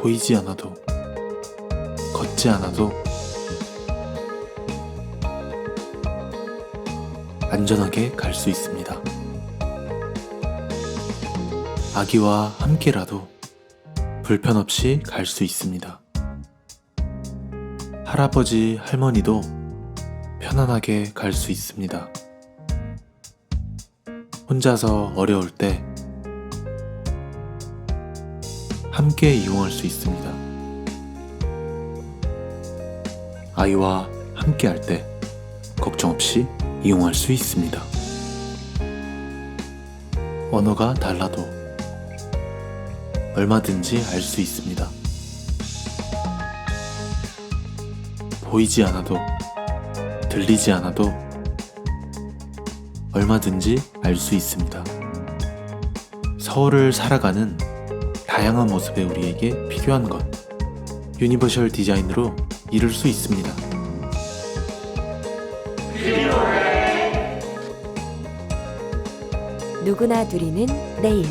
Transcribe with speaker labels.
Speaker 1: 보이지 않아도, 걷지 않아도, 안전하게 갈 수 있습니다. 아기와 함께라도 불편 없이 갈 수 있습니다. 할아버지, 할머니도 편안하게 갈 수 있습니다. 혼자서 어려울 때 함께 이용할 수 있습니다. 아이와 함께 할 때 걱정 없이 이용할 수 있습니다. 언어가 달라도 얼마든지 알 수 있습니다. 보이지 않아도 들리지 않아도 얼마든지 알 수 있습니다. 서울을 살아가는 다양한 모습의 우리에게 필요한 것. 유니버셜 디자인으로 이룰 수 있습니다.
Speaker 2: 누구나 누리는 내일